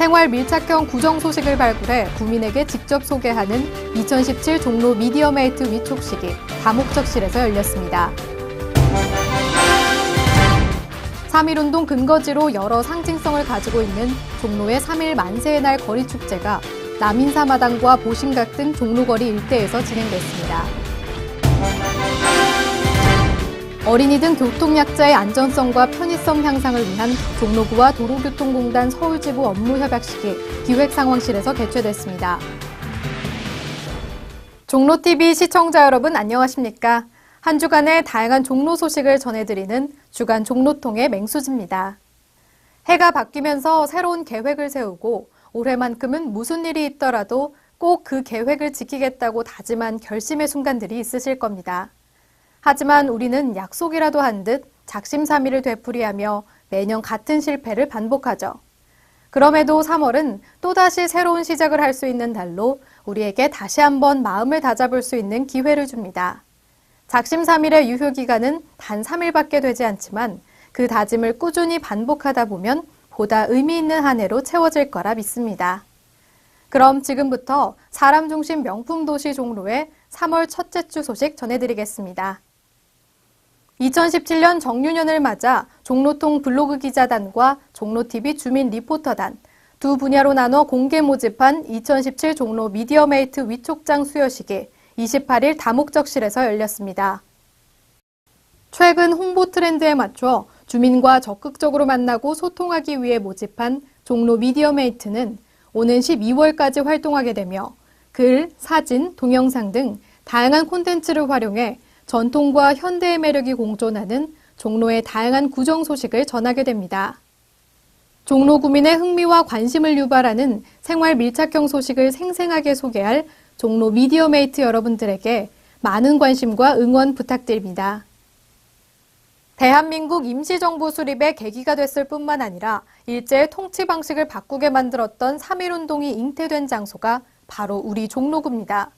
생활 밀착형 구정 소식을 발굴해 구민에게 직접 소개하는 2017 종로 미디어메이트 위촉식이 다목적실에서 열렸습니다. 3.1운동 근거지로 여러 상징성을 가지고 있는 종로의 3.1 만세의 날 거리축제가 남인사마당과 보신각 등 종로거리 일대에서 진행됐습니다. 어린이 등 교통약자의 안전성과 편의성 향상을 위한 종로구와 도로교통공단 서울지부 업무 협약식이 기획상황실에서 개최됐습니다. 종로TV 시청자 여러분 안녕하십니까? 한 주간의 다양한 종로 소식을 전해드리는 주간 종로통의 맹수지입니다. 해가 바뀌면서 새로운 계획을 세우고 올해만큼은 무슨 일이 있더라도 꼭 그 계획을 지키겠다고 다짐한 결심의 순간들이 있으실 겁니다. 하지만 우리는 약속이라도 한 듯 작심삼일을 되풀이하며 매년 같은 실패를 반복하죠. 그럼에도 3월은 또다시 새로운 시작을 할 수 있는 달로 우리에게 다시 한번 마음을 다잡을 수 있는 기회를 줍니다. 작심삼일의 유효 기간은 단 3일밖에 되지 않지만 그 다짐을 꾸준히 반복하다 보면 보다 의미 있는 한 해로 채워질 거라 믿습니다. 그럼 지금부터 사람 중심 명품 도시 종로의 3월 첫째 주 소식 전해드리겠습니다. 2017년 정유년을 맞아 종로통 블로그 기자단과 종로TV 주민 리포터단 두 분야로 나눠 공개 모집한 2017 종로 미디어메이트 위촉장 수여식이 28일 다목적실에서 열렸습니다. 최근 홍보 트렌드에 맞춰 주민과 적극적으로 만나고 소통하기 위해 모집한 종로 미디어메이트는 오는 12월까지 활동하게 되며 글, 사진, 동영상 등 다양한 콘텐츠를 활용해 전통과 현대의 매력이 공존하는 종로의 다양한 구정 소식을 전하게 됩니다. 종로 구민의 흥미와 관심을 유발하는 생활 밀착형 소식을 생생하게 소개할 종로 미디어메이트 여러분들에게 많은 관심과 응원 부탁드립니다. 대한민국 임시정부 수립의 계기가 됐을 뿐만 아니라 일제의 통치 방식을 바꾸게 만들었던 3.1운동이 잉태된 장소가 바로 우리 종로구입니다.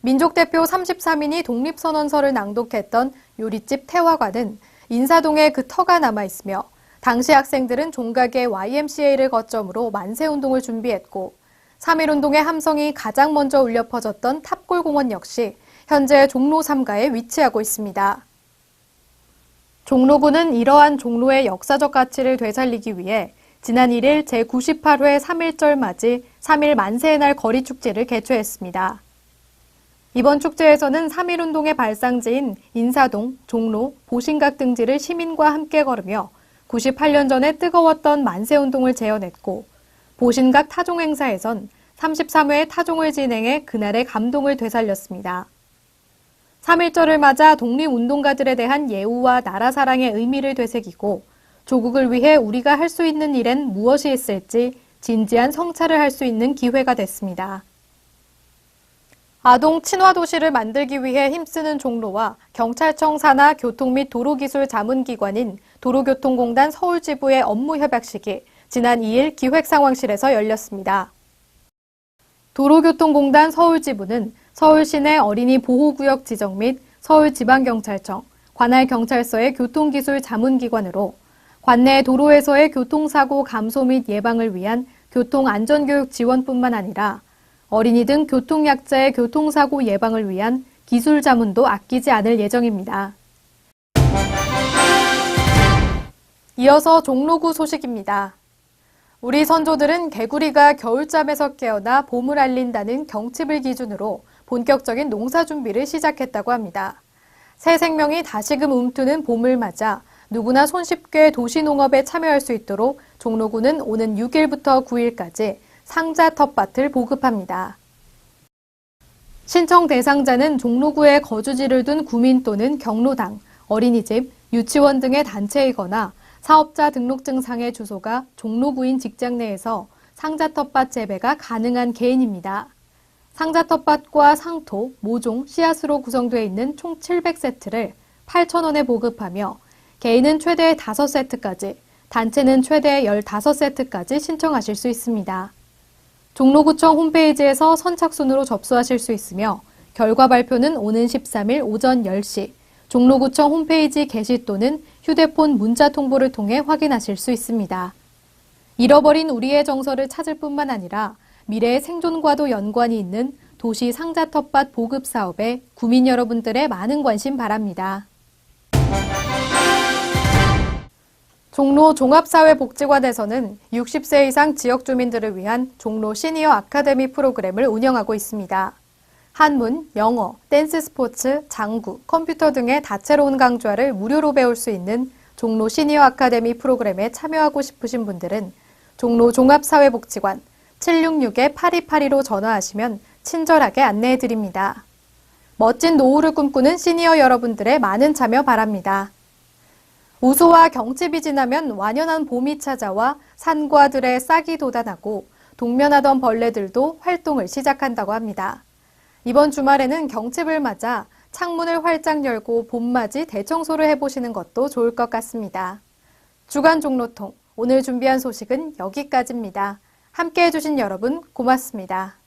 민족대표 33인이 독립선언서를 낭독했던 요리집 태화관은 인사동에 그 터가 남아있으며 당시 학생들은 종각의 YMCA를 거점으로 만세운동을 준비했고 3.1운동의 함성이 가장 먼저 울려 퍼졌던 탑골공원 역시 현재 종로 3가에 위치하고 있습니다. 종로구는 이러한 종로의 역사적 가치를 되살리기 위해 지난 1일 제98회 3.1절 맞이 3.1 만세의 날 거리축제를 개최했습니다. 이번 축제에서는 3.1운동의 발상지인 인사동, 종로, 보신각 등지를 시민과 함께 걸으며 98년 전에 뜨거웠던 만세운동을 재현했고 보신각 타종 행사에선 33회 타종을 진행해 그날의 감동을 되살렸습니다. 3.1절을 맞아 독립운동가들에 대한 예우와 나라 사랑의 의미를 되새기고 조국을 위해 우리가 할 수 있는 일엔 무엇이 있을지 진지한 성찰을 할 수 있는 기회가 됐습니다. 아동 친화 도시를 만들기 위해 힘쓰는 종로와 경찰청 산하 교통 및 도로기술 자문기관인 도로교통공단 서울지부의 업무 협약식이 지난 2일 기획상황실에서 열렸습니다. 도로교통공단 서울지부는 서울시내 어린이 보호구역 지정 및 서울지방경찰청, 관할경찰서의 교통기술 자문기관으로 관내 도로에서의 교통사고 감소 및 예방을 위한 교통안전교육 지원뿐만 아니라 어린이 등 교통약자의 교통사고 예방을 위한 기술 자문도 아끼지 않을 예정입니다. 이어서 종로구 소식입니다. 우리 선조들은 개구리가 겨울잠에서 깨어나 봄을 알린다는 경칩을 기준으로 본격적인 농사 준비를 시작했다고 합니다. 새 생명이 다시금 움트는 봄을 맞아 누구나 손쉽게 도시농업에 참여할 수 있도록 종로구는 오는 6일부터 9일까지 상자 텃밭을 보급합니다. 신청 대상자는 종로구에 거주지를 둔 구민 또는 경로당, 어린이집, 유치원 등의 단체이거나 사업자 등록증상의 주소가 종로구인 직장 내에서 상자 텃밭 재배가 가능한 개인입니다. 상자 텃밭과 상토, 모종, 씨앗으로 구성되어 있는 총 700세트를 8,000원에 보급하며 개인은 최대 5세트까지, 단체는 최대 15세트까지 신청하실 수 있습니다. 종로구청 홈페이지에서 선착순으로 접수하실 수 있으며 결과 발표는 오는 13일 오전 10시 종로구청 홈페이지 게시 또는 휴대폰 문자 통보를 통해 확인하실 수 있습니다. 잃어버린 우리의 정서를 찾을 뿐만 아니라 미래의 생존과도 연관이 있는 도시 상자 텃밭 보급 사업에 구민 여러분들의 많은 관심 바랍니다. 종로 종합사회복지관에서는 60세 이상 지역 주민들을 위한 종로 시니어 아카데미 프로그램을 운영하고 있습니다. 한문, 영어, 댄스 스포츠, 장구, 컴퓨터 등의 다채로운 강좌를 무료로 배울 수 있는 종로 시니어 아카데미 프로그램에 참여하고 싶으신 분들은 종로 종합사회복지관 766-8282로 전화하시면 친절하게 안내해 드립니다. 멋진 노후를 꿈꾸는 시니어 여러분들의 많은 참여 바랍니다. 우소와 경칩이 지나면 완연한 봄이 찾아와 산과 들에 싹이 돋아나고 동면하던 벌레들도 활동을 시작한다고 합니다. 이번 주말에는 경칩을 맞아 창문을 활짝 열고 봄맞이 대청소를 해보시는 것도 좋을 것 같습니다. 주간 종로통 오늘 준비한 소식은 여기까지입니다. 함께 해주신 여러분 고맙습니다.